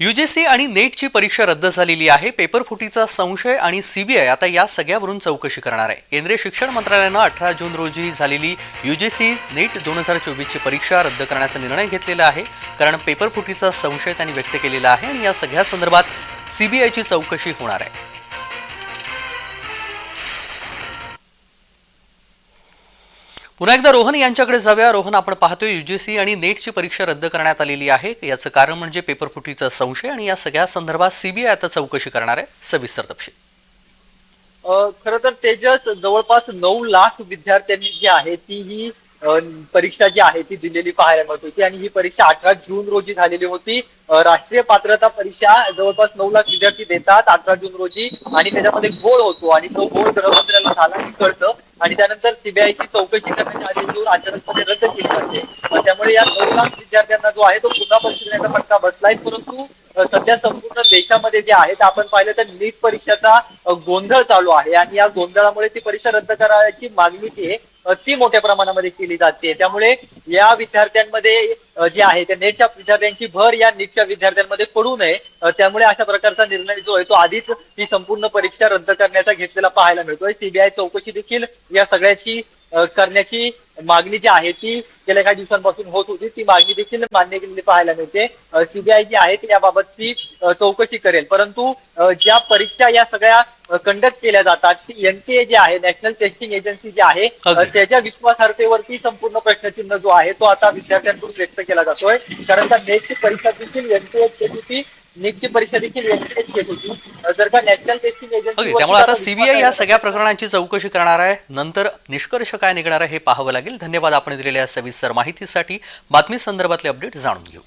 UGC आणि नेटची परीक्षा रद्द झालेली आहे. पेपर फुटीचा संशय आणि सीबीआय आता या सगळ्यावरून चौकशी करणार आहे. केंद्रीय शिक्षण मंत्रालयानं अठरा जून रोजी झालेली युजीसी नेट दोन हजार चोवीसची परीक्षा रद्द करण्याचा निर्णय घेतलेला आहे. कारण पेपरफुटीचा संशय त्यांनी व्यक्त केलेला आहे आणि या सगळ्या संदर्भात सीबीआयची चौकशी होणार आहे. पुन्हा एकदा रोहन यांच्याकडे जाऊया. रोहन आपण पाहतोय युजीसी आणि नेटची परीक्षा रद्द करण्यात आलेली आहे. याचं कारण म्हणजे पेपर फुटीचा संशय आणि या सगळ्या संदर्भात सीबीआय आता चौकशी करणार आहे. सविस्तर तपशील. खर तर तेजस जवळपास नऊ लाख विद्यार्थ्यांनी जी आहे ती ही परीक्षा जी आहे ती दिलेली पाहायला मिळत होती. आणि ही परीक्षा अठरा जून रोजी झालेली होती. राष्ट्रीय पात्रता परीक्षा जवळपास नऊ लाख विद्यार्थी देतात अठरा जून रोजी. आणि त्याच्यामध्ये गोळ होतो आणि तो गोळ गृहमंत्र्याला झाला हे कळतं. आणि त्यानंतर सीबीआयची चौकशी करण्याचे आदेश देऊन अचानकपणे रद्द केली जाते. त्यामुळे या नऊ लाख विद्यार्थ्यांना जो आहे तो पुन्हा परीक्षेचा फटका बसलाय. परंतु सध्या संपूर्ण देशामध्ये जे आहे ते आपण पाहिलं तर नीट परीक्षेचा गोंधळ चालू आहे. आणि या गोंधळामुळे ती परीक्षा रद्द करायची मागणी ती आहे ती मोठ्या प्रमाणामध्ये केली जाते. त्यामुळे या विद्यार्थ्यांमध्ये जे आहे त्या नेटच्या विद्यार्थ्यांची भर या नीटच्या विद्यार्थ्यांमध्ये पडू नये. त्यामुळे अशा प्रकारचा निर्णय जो आहे तो आधीच ही संपूर्ण परीक्षा रद्द करण्याचा घेतलेला पाहायला मिळतोय. सीबीआय चौकशी देखील या सगळ्याची करण्याची मागणी जी आहे ती गेल्या काही दिवसांपासून होत होती. ती मागणी देखील मान्य केलेली पाहायला मिळते. सीबीआय जी आहे ती याबाबतची चौकशी करेल. परंतु ज्या परीक्षा या सगळ्या कंडक्ट केल्या जातात ती एनटीए जे आहे नॅशनल टेस्टिंग एजन्सी जी आहे. त्याच्या विश्वासार्हतेवरती संपूर्ण प्रश्नचिन्ह जो आहे तो आता विद्यार्थ्यांकडून व्यक्त केला जातोय. कारण का नेटची परीक्षा देखील एनटीए होती. नीटची परीक्षा देखील एनटीए घेत होती. अ, जर का नॅशनल टेस्टिंग ओके एजन्सी त्यामुळे आता सीबीआय या सगळ्या प्रकरणांची चौकशी करणार आहे. नंतर निष्कर्ष काय निघणार आहे हे पाहावं लागेल. धन्यवाद आपण दिलेल्या सविस्तर माहितीसाठी. बातमी संदर्भातले अपडेट जाणून घेऊ.